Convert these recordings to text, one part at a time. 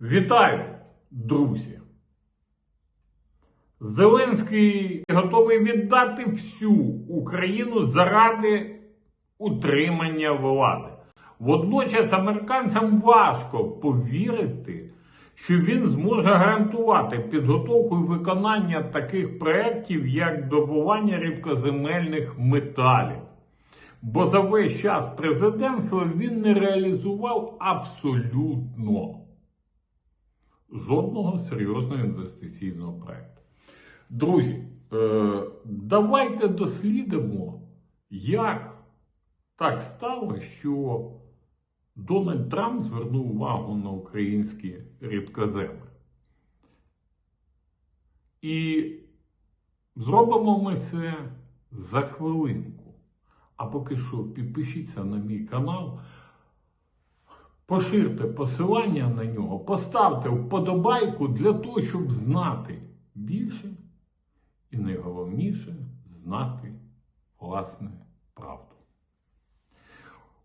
Вітаю, друзі! Зеленський готовий віддати всю Україну заради утримання влади. Водночас американцям важко повірити, що він зможе гарантувати підготовку і виконання таких проєктів, як добування рідкоземельних металів. Бо за весь час президентства він не реалізував абсолютно жодного серйозного інвестиційного проєкту. Друзі, е, давайте дослідимо, як так стало, що Дональд Трамп звернув увагу на українські рідкоземи. І зробимо ми це за хвилинку. А поки що підпишіться на мій канал, поширте посилання на нього, поставте вподобайку для того, щоб знати більше і найголовніше знати власне правду.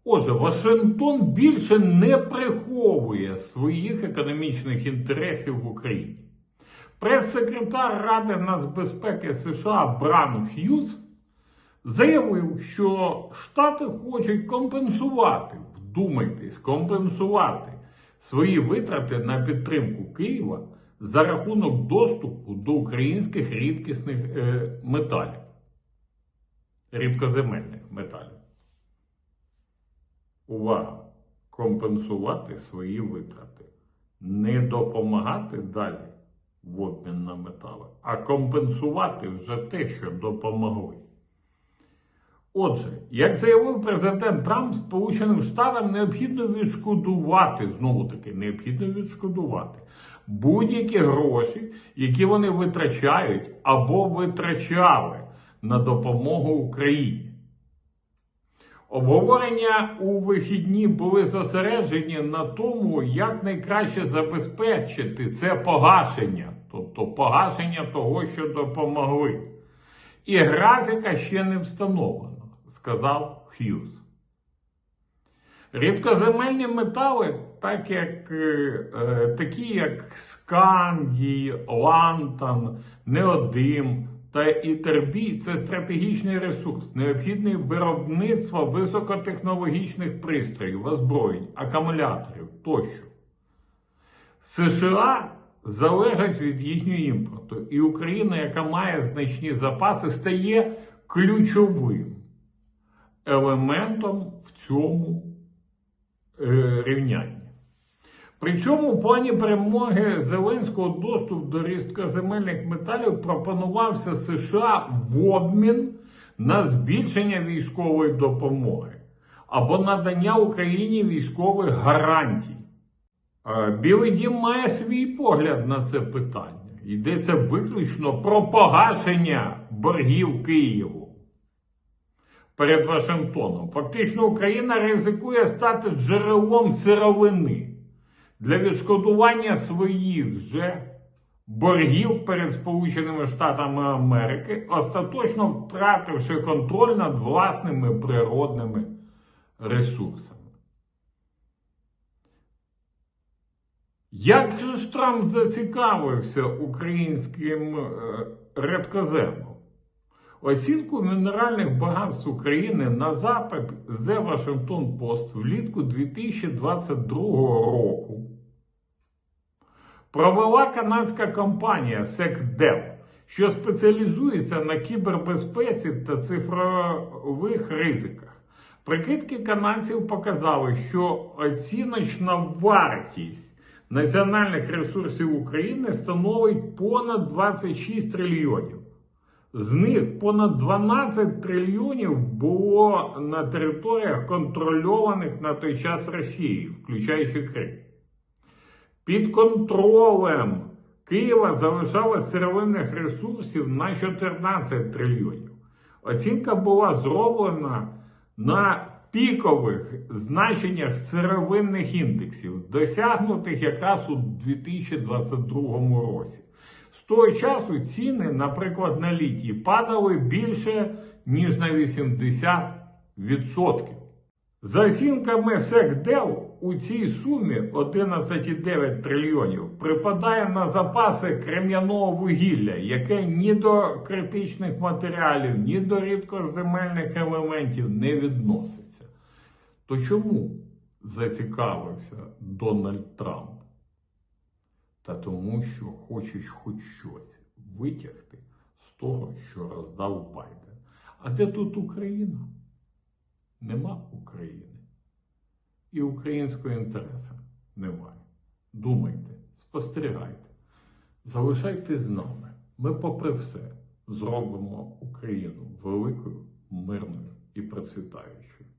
Отже, Вашингтон більше не приховує своїх економічних інтересів в Україні. Прес-секретар Ради нацбезпеки США Бран Х'юз заявив, що Штати хочуть компенсувати, вдумайтесь, компенсувати свої витрати на підтримку Києва за рахунок доступу до українських рідкісних е, металів, рідкоземельних металів. Увага! Компенсувати свої витрати. Не допомагати далі в обмін на метали, а компенсувати вже те, що допомогли. Отже, як заявив президент Трамп, Сполученим Штатам необхідно відшкодувати, знову таки, необхідно відшкодувати будь-які гроші, які вони витрачають або витрачали на допомогу Україні. Обговорення у вихідні були зосереджені на тому, як найкраще забезпечити це погашення, тобто погашення того, що допомогли. І графіка ще не встановлено, сказав Х'юз. Рідкоземельні метали, так як, е, такі як скандій, лантан, неодим та ітербій, це стратегічний ресурс, необхідний виробництво високотехнологічних пристроїв, озброєнь, акумуляторів тощо. США залежать від їхнього імпорту, і Україна, яка має значні запаси, стає ключовим елементом в цьому е, рівнянні. При цьому в плані перемоги Зеленського доступ до рідкоземельних металів пропонувався США в обмін на збільшення військової допомоги або надання Україні військових гарантій. Е, Білий дім має свій погляд на це питання. Йдеться виключно про погашення боргів Києву перед Вашингтоном. Фактично, Україна ризикує стати джерелом сировини для відшкодування своїх же боргів перед Сполученими Штатами Америки, остаточно втративши контроль над власними природними ресурсами. Як же ж Трамп зацікавився українським е, редкоземом? Оцінку мінеральних багатств України на запит The Washington Post влітку 2022 року провела канадська компанія SecDev, що спеціалізується на кібербезпеці та цифрових ризиках. Прикидки канадців показали, що оціночна вартість національних ресурсів України становить понад 26 трильйонів. З них понад 12 трильйонів було на територіях контрольованих на той час Росії, включаючи Крим. Під контролем Києва залишалось сировинних ресурсів на 14 трильйонів. Оцінка була зроблена на пікових значеннях сировинних індексів, досягнутих якраз у 2022 році. З того часу ціни, наприклад, на літій падали більше, ніж на 80%. За оцінками SecDev, у цій сумі 11,9 трильйонів припадає на запаси крем'яного вугілля, яке ні до критичних матеріалів, ні до рідкоземельних елементів не відноситься. То чому зацікавився Дональд Трамп? Та тому, що хочуть хоч щось витягти з того, що роздав Байден. А де тут Україна? Нема України. І українського інтересу немає. Думайте, спостерігайте, залишайтесь з нами. Ми, попри все, зробимо Україну великою, мирною і процвітаючою.